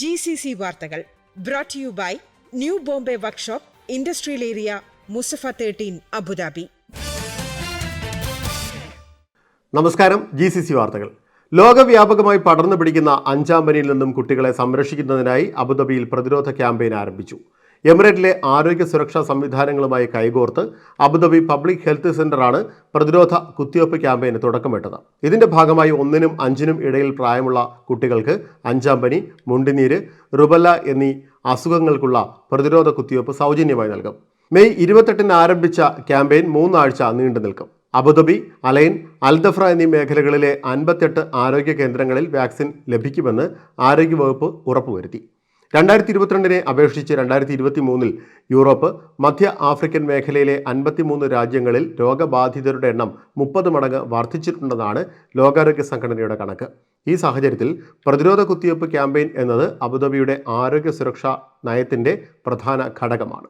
G C C വാർത്തകൾ brought you by new Bombay workshop industrial area Musaffah thirteen Abu Dhabi നമസ്കാരം G C C വാർത്തകൾ. ലോകവ്യാപകമായി പടർന്നു പിടിക്കുന്ന അഞ്ചാം പനിയിൽ നിന്നും കുട്ടികളെ സംരക്ഷിക്കുന്നതിനായി അബുദാബിയിൽ പ്രതിരോധ ക്യാമ്പയിൻ ആരംഭിച്ചു. എമിറേറ്റിലെ ആരോഗ്യ സുരക്ഷാ സംവിധാനങ്ങളുമായി കൈകോർത്ത് അബുദാബി പബ്ലിക് ഹെൽത്ത് സെന്ററാണ് പ്രതിരോധ കുത്തിവയ്പ്പ് ക്യാമ്പയിന് തുടക്കമിട്ടത്. ഇതിന്റെ ഭാഗമായി ഒന്നിനും അഞ്ചിനും ഇടയിൽ പ്രായമുള്ള കുട്ടികൾക്ക് അഞ്ചാം പനി മുണ്ടിനീര് റുബല്ല എന്നീ അസുഖങ്ങൾക്കുള്ള പ്രതിരോധ കുത്തിവയ്പ്പ് സൗജന്യമായി നൽകും. മെയ് ഇരുപത്തെട്ടിന് ആരംഭിച്ച ക്യാമ്പയിൻ മൂന്നാഴ്ച നീണ്ടു നിൽക്കും. അബുദാബി അലൈൻ അൽദഫ്ര എന്നീ മേഖലകളിലെ അൻപത്തെട്ട് ആരോഗ്യ കേന്ദ്രങ്ങളിൽ വാക്സിൻ ലഭിക്കുമെന്ന് ആരോഗ്യവകുപ്പ് ഉറപ്പുവരുത്തി. രണ്ടായിരത്തി ഇരുപത്തിരണ്ടിനെ അപേക്ഷിച്ച് രണ്ടായിരത്തി ഇരുപത്തി മൂന്നിൽ യൂറോപ്പ് മധ്യ ആഫ്രിക്കൻ മേഖലയിലെ അൻപത്തിമൂന്ന് രാജ്യങ്ങളിൽ രോഗബാധിതരുടെ എണ്ണം മുപ്പത് മടങ്ങ് വർദ്ധിച്ചിട്ടുണ്ടെന്നാണ് ലോകാരോഗ്യ സംഘടനയുടെ കണക്ക്. ഈ സാഹചര്യത്തിൽ പ്രതിരോധ കുത്തിവയ്പ്പ് ക്യാമ്പയിൻ എന്നത് അബുദാബിയുടെ ആരോഗ്യ സുരക്ഷാ നയത്തിന്റെ പ്രധാന ഘടകമാണ്.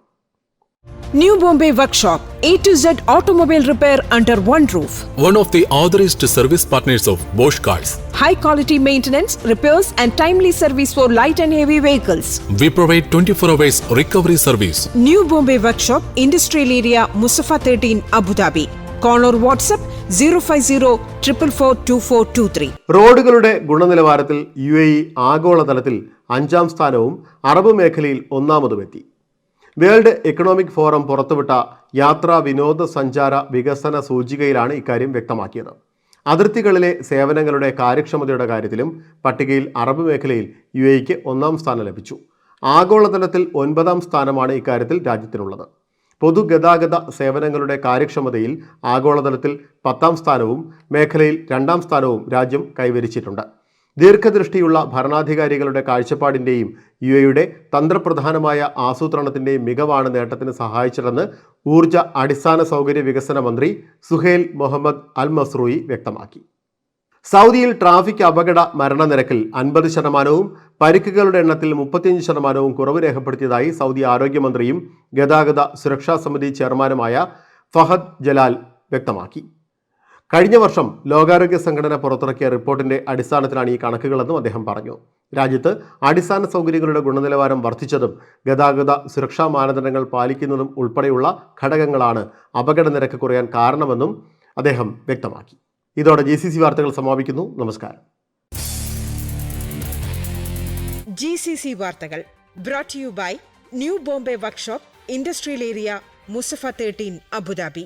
New Bombay Workshop, A to Z automobile repair under one roof. one of the authorized service partners of Bosch Cars. high quality maintenance, repairs, and timely service for light and heavy vehicles. We provide 24 hours recovery service. New Bombay Workshop, Industrial Area, Musafa 13, Abu Dhabi. Call or WhatsApp 050 444 റോഡുകളുടെ ഗുണനിലവാരത്തിൽ U A E ആഗോളതലത്തിൽ അഞ്ചാം സ്ഥാനവും Arab മേഖലയിൽ ഒന്നാമതുമെത്തി world economic forum പുറത്തുവിട്ട യാത്രാ വിനോദസഞ്ചാര വികസന സൂചികയിലാണ് ഇക്കാര്യം വ്യക്തമാക്കിയത്. അതിർത്തികളിലെ സേവനങ്ങളുടെ കാര്യക്ഷമതയുടെ കാര്യത്തിലും പട്ടികയിൽ അറബ് മേഖലയിൽ യു എക്ക് ഒന്നാം സ്ഥാനം ലഭിച്ചു. ആഗോളതലത്തിൽ ഒൻപതാം സ്ഥാനമാണ് ഇക്കാര്യത്തിൽ രാജ്യത്തിനുള്ളത്. പൊതുഗതാഗത സേവനങ്ങളുടെ കാര്യക്ഷമതയിൽ ആഗോളതലത്തിൽ പത്താം സ്ഥാനവും മേഖലയിൽ രണ്ടാം സ്ഥാനവും രാജ്യം കൈവരിച്ചിട്ടുണ്ട്. ദീർഘദൃഷ്ടിയുള്ള ഭരണാധികാരികളുടെ കാഴ്ചപ്പാടിന്റെയും യു എയുടെ തന്ത്രപ്രധാനമായ ആസൂത്രണത്തിന്റെയും മികവാണ് നേട്ടത്തിന് സഹായിച്ചതെന്ന് ഊർജ അടിസ്ഥാന സൗകര്യ വികസന മന്ത്രി സുഹേൽ മുഹമ്മദ് അൽ മസ്രൂയി വ്യക്തമാക്കി. സൗദിയിൽ ട്രാഫിക് അപകട മരണനിരക്കിൽ അൻപത് ശതമാനവും പരിക്കുകളുടെ എണ്ണത്തിൽ മുപ്പത്തിയഞ്ച് ശതമാനവും കുറവ് രേഖപ്പെടുത്തിയതായി സൗദി ആരോഗ്യമന്ത്രിയും ഗതാഗത സുരക്ഷാ സമിതി ചെയർമാനുമായ ഫഹദ് ജലാൽ വ്യക്തമാക്കി. കഴിഞ്ഞ വർഷം ലോകാരോഗ്യ സംഘടന പുറത്തിറക്കിയ റിപ്പോർട്ടിന്റെ അടിസ്ഥാനത്തിലാണ് ഈ കണക്കുകളെന്നും അദ്ദേഹം പറഞ്ഞു. രാജ്യത്ത് അടിസ്ഥാന സൗകര്യങ്ങളുടെ ഗുണനിലവാരം വർദ്ധിച്ചതും ഗതാഗത സുരക്ഷാ മാനദണ്ഡങ്ങൾ പാലിക്കുന്നതും ഉൾപ്പെടെയുള്ള ഘടകങ്ങളാണ് അപകട നിരക്ക് കുറയാൻ കാരണമെന്നും അദ്ദേഹം വ്യക്തമാക്കി. ഇതോടെ ജി സി സി വാർത്തകൾ സമാപിക്കുന്നു. നമസ്കാരം. ജി സി സി വാർത്തകൾ brought you by new Bombay workshop industrial area Musaffah thirteen Abu Dhabi